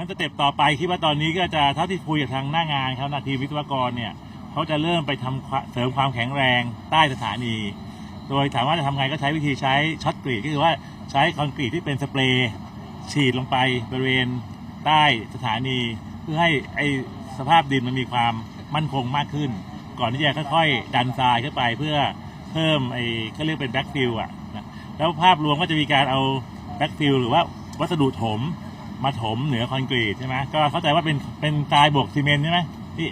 งั้นสเต็ปต่อไปคิดว่าตอนนี้ก็จะเท่าที่คุยกับทางหน้างานเขานาทีวิศวกรเนี่ยเขาจะเริ่มไปทำควาเสริมความแข็งแรงใต้สถานี โดยถามว่าจะทำไงก็ใช้วิธีใช้ช็อตกรีดก็คือว่าใช้คอนกรีตที่เป็นสเปรย์ฉีดลงไปบริเวณใต้สถานี เพื่อให้ไอสภาพดินมันมีความมั่นคงมากขึ้น ก่อนที่จะค่อยๆ ดันทรายขึ้นไปเพื่อเพิ่มไอ้เขาเรียกเป็นแบ็กฟิลอะนะแล้วภาพรวมก็จะมีการเอาแบ็กฟิลหรือว่าวัสดุถม มาถมเหนือคอนกรีตใช่ไหมก็เข้าใจว่าเป็นเป็นทรายบวกซีเมนต์ใช่ไหมที่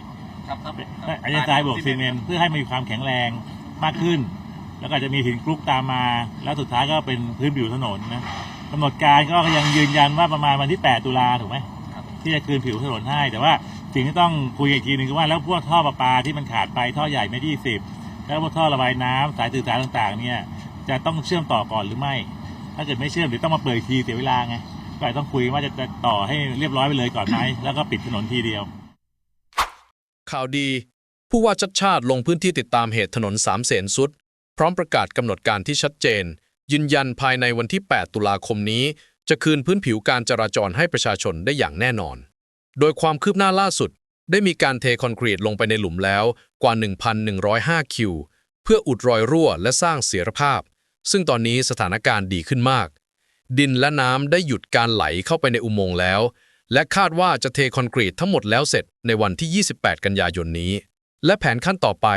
ครับครับอันนี้ทรายบวกซีเมนต์เพื่อให้มีความแข็งแรงมากขึ้น แล้วก็อาจจะมีหินกรุ๊ปตามมา แล้วสุดท้ายก็เป็นพื้นผิวถนนนะกำหนดการก็ยังยืนยันว่าประมาณวันที่ 8 ตุลาถูกไหมครับที่จะคืนผิวถนนให้ แต่ว่าสิ่งที่ต้องคุยอีกทีหนึ่งคือว่าแล้วพวกท่อประปาที่มันขาดไปท่อใหญ่เมตรยี่สิบแล้วพวกท่อระบายน้ำสายสื่อสารต่างๆ เนี่ยจะต้องเชื่อมต่อก่อนหรือไม่ ถ้าเกิดไม่เชื่อมเดี๋ยวต้องมาเปิดอีกทีเสียเวลาไง ก็อาจต้องคุยว่าจะจะต่อให้เรียบร้อยไปเลยก่อนไหมแล้วก็ปิดถนนทีเดียว ข่าวดี ผู้ว่าชัดชาติลงพื้นที่ติดตามเหตุถนนสามเสนสุด พร้อมประกาศกำหนดการที่ชัดเจน ยืนยันภายในวันที่ 8 ตุลาคมนี้ จะคืนพื้นผิวการจราจรให้ประชาชนได้อย่างแน่นอน โดยความคืบหน้าล่าสุด ได้มีการเทคอนกรีตลงไปในหลุมแล้วกว่า 1,105 คิว เพื่ออุดรอยรั่วและสร้างเสียรภาพ ซึ่งตอนนี้สถานการณ์ดีขึ้นมาก ดินและน้ำได้หยุดการไหลเข้าไปในอุโมงค์แล้ว และคาดว่าจะเทคอนกรีตทั้งหมดแล้วเสร็จในวันที่ 28 กันยายนนี้ และแผนขั้นต่อไป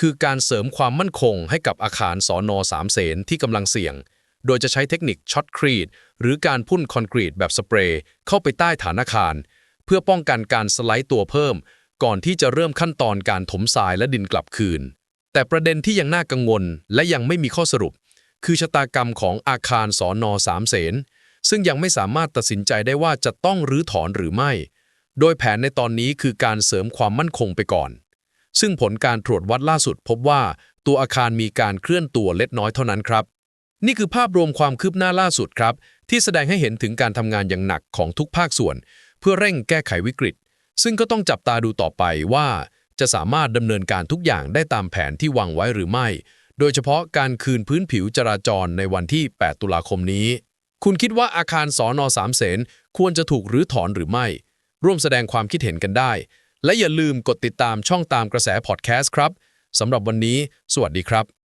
คือการเสริมความมั่นคงให้กับอาคารสอนอสามเสนที่กำลังเสี่ยง โดยจะใช้เทคนิคช็อตครีตหรือการพ่นคอนกรีตแบบสเปรย์เข้าไปใต้ฐานอาคาร เพื่อป้องกันการสไลด์ตัวเพิ่ม ก่อนที่จะเริ่มขั้นตอนการถมทรายและดินกลับคืน แต่ประเด็นที่ยังน่ากังวลและยังไม่มีข้อสรุป คือชะตากรรมของอาคารสอนอสามเสนซึ่งยังไม่สามารถตัดสินใจได้ว่าจะต้องรื้อถอนหรือไม่ โดยแผนในตอนนี้คือการเสริมความมั่นคงไปก่อน ซึ่งผลการตรวจวัดล่าสุดพบว่าตัวอาคารมีการเคลื่อนตัวเล็กน้อยเท่านั้นครับ นี่คือภาพรวมความคืบหน้าล่าสุดครับ ที่แสดงให้เห็นถึงการทำงานอย่างหนักของทุกภาคส่วน เพื่อเร่งแก้ไขวิกฤต ซึ่งก็ต้องจับตาดูต่อไปว่า จะสามารถดำเนินการทุกอย่างได้ตามแผนที่วางไว้หรือไม่ โดยเฉพาะการคืนพื้นผิวจราจรในวันที่ 8 ตุลาคมนี้ คุณคิดว่าอาคารสอนอสามเสนควรจะถูกรื้อถอนหรือไม่ ร่วมแสดงความคิดเห็นกันได้ และอย่าลืมกดติดตามช่องตามกระแสพอดแคสต์ครับสำหรับวันนี้ สวัสดีครับ